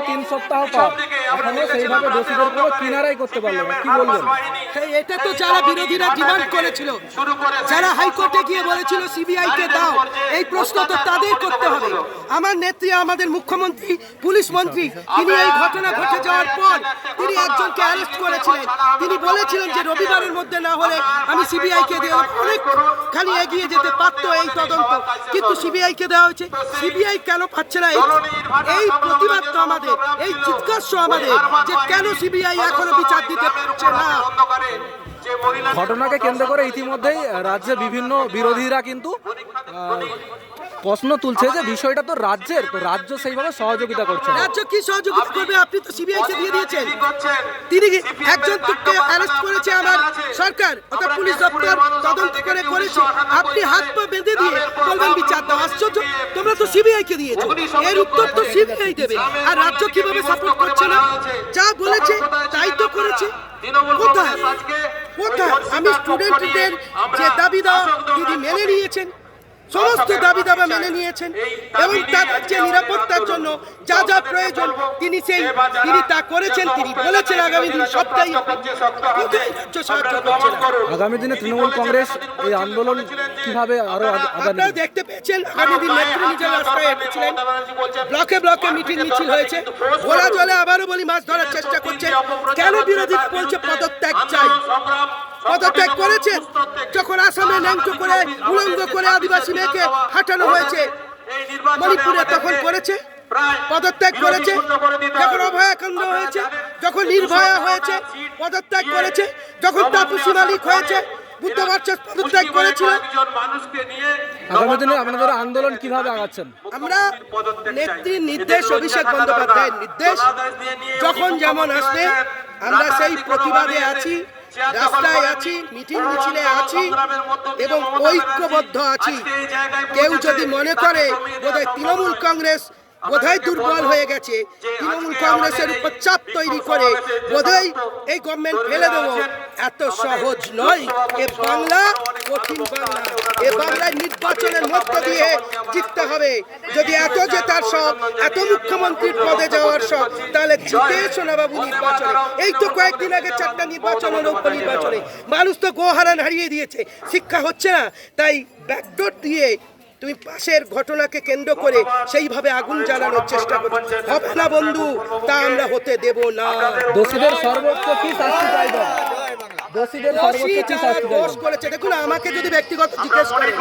তিন সপ্তাহ পর এখনও সেইভাবে দোষীদের কোনো কিনারাই করতে পারল না। কি বলবেন এটা তো যারা বিরোধীরা ডিমান্ড করেছিল যারা হাইকোর্টে গিয়ে বলেছিল সিবিআই কে দাও এই প্রশ্ন তো তাদের করতে হবে। আমার নেত্রী আমাদের মুখ্যমন্ত্রী পুলিশ মন্ত্রী তিনি এই ঘটনা ঘটে যাওয়ার পর তিনি একজনকে অ্যারেস্ট করেছিলেন। তিনি বলেছিলেন যে রবিবারের মধ্যে না হলে আমি সিবিআই কে দিয়ে অনেক খালি এগিয়ে যেতে পারতো এই তদন্ত। কিন্তু সিবিআই কে দেওয়া হয়েছে। সিবিআই কেন পাচ্ছে না? এই- এই প্রতিবাদ তো আমাদের। এই চিৎকার আমাদের যে কেন সিবিআই এখনও বিচার দিতে পারছে না? ঘটনাকে কেন্দ্র করে ইতিমধ্যেই রাজ্যে বিভিন্ন বিরোধীরা কিন্তু প্রশ্ন তুলছে যে বিষয়টা তো রাজ্যের তো রাজ্য সেইভাবে সহযোগিতা করছে রাজ্য কি সহযোগিতা করবে? আপনি তো সিবিআই কে দিয়ে দিয়েছেন। তিনি একজন তোকে অ্যারেস্ট করেছে আমার সরকার? অর্থাৎ পুলিশ দপ্তর তদন্ত করে করেছে। আপনি হাত পা বেঁধে দিয়ে বলবেন বিচার দাও আশ্চর্য। তোমরা তো সিবিআই কে দিয়েছ। এর উত্তর তো সিবিআই দেবে। আর রাজ্য কীভাবে সাপোর্ট করছে না? যা বলেছে তাই তো করেছে। কোথায়? কোথায়? আমি স্টুডেন্টদের যে দাবি দাওয়া তিনি মেনে নিয়েছেন সমস্ত দাবি দাবা মেনে নিয়েছেন এবং নিরাপত্তার জন্য যা যা প্রয়োজন তিনি সেই তিনি তা করেছেন তিনি বলেছেন আগামী দিন সবটাই সাহায্য আগামী দিনে তৃণমূল কংগ্রেস এই আন্দোলন কীভাবে আরও আপনারা দেখতে পেয়েছেন আগামী দিন নেত্রী নিজের রাস্তায় হেঁটেছিলেন ব্লকে ব্লকে মিটিং মিছিল হয়েছে। ওরা জলে আবারও বলি মাছ ধরার চেষ্টা করছে কেন বিরোধীরা বলছে পদত্যাগ চাই? পদত্যাগ করেছেন যখন আসামে ন্যাংটো করে উলঙ্গ করে আদিবাসী মেয়েকে হাঁটানো হয়েছে। মণিপুরে তখন করেছে? পদত্যাগ করেছে। যখন অভয়াকাণ্ড হয়েছে যখন নির্ভয়া হয়েছে পদত্যাগ করেছে যখন তাপসী মালিক হয়েছে বুদ্ধ পদত্যাগ করেছিল। আগামী দিনে আপনাদের আন্দোলন কীভাবে আগাচ্ছেন? আমরা নেত্রীর নির্দেশ অভিষেক বন্দ্যোপাধ্যায়ের নির্দেশ যখন যেমন আসবে আমরা সেই প্রতিবাদে আছি রাস্তায় আছি মিটিং মিছিলে আছি এবং ঐক্যবদ্ধ আছি। কেউ যদি মনে করে বোধহয় তৃণমূল কংগ্রেস বোধহয় দুর্বল হয়ে গেছে তৃণমূল কংগ্রেসের উপর চাপ তৈরি করে বোধহয় এই গভর্নমেন্ট ফেলে দেবো এত সহজ নয় এ বাংলা কঠিন বাংলা এ বাংলায় নির্বাচনের মধ্য দিয়ে জিততে হবে যদি এত জেতার সব এত মুখ্যমন্ত্রীর পদে যাওয়ার সব তাহলে জিতে সোনাবাবু নির্বাচনে এই তো কয়েকদিন আগে চারটা নির্বাচন হলো উপনির্বাচনে মানুষ তো গোহারান হারিয়ে দিয়েছে শিক্ষা হচ্ছে না তাই ব্যাকডোর দিয়ে তুমি পাশের ঘটনাকে কেন্দ্র করে সেইভাবে আগুন জ্বালানোর চেষ্টা করছ হবে না বন্ধু তা আমরা হতে দেব না। দোষীদের সর্বোচ্চ কি শাস্তি চাইবেন দোষীদের সর্বোচ্চ কি শাস্তি দোষ করেছে। দেখুন আমাকে যদি ব্যক্তিগত জিজ্ঞেস করে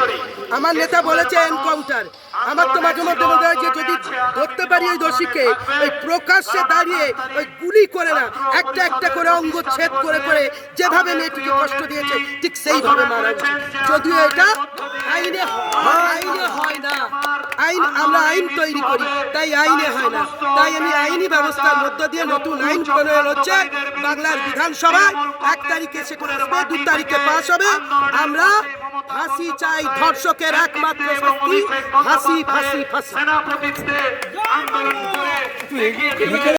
আমার নেতা বলেছে এনকাউন্টার আমার তো মাঝে মধ্যে মনে হয় যে যদি ধরতে পারি ওই দোষীকে ওই প্রকাশ্যে দাঁড়িয়ে ওই গুলি করে না একটা একটা করে অঙ্গ ছেদ করে করে যেভাবে মেয়েটিকে কষ্ট দিয়েছে ঠিক সেইভাবে মারা উচিত যদিও এটা আইনে আইনে হয় না। আইন আমরা আইন তৈরি করি তাই আইনে হয় না। তাই আমি আইনি ব্যবস্থার মধ্য দিয়ে নতুন আইন প্রণয়ন হচ্ছে বাংলার বিধানসভায়। এক তারিখে সেটা আসবে দু তারিখে পাস হবে। আমরা ফাঁসি চাই ধর্ষকের একমাত্র শক্তি ফাঁসি ফাঁসি ফাঁসি।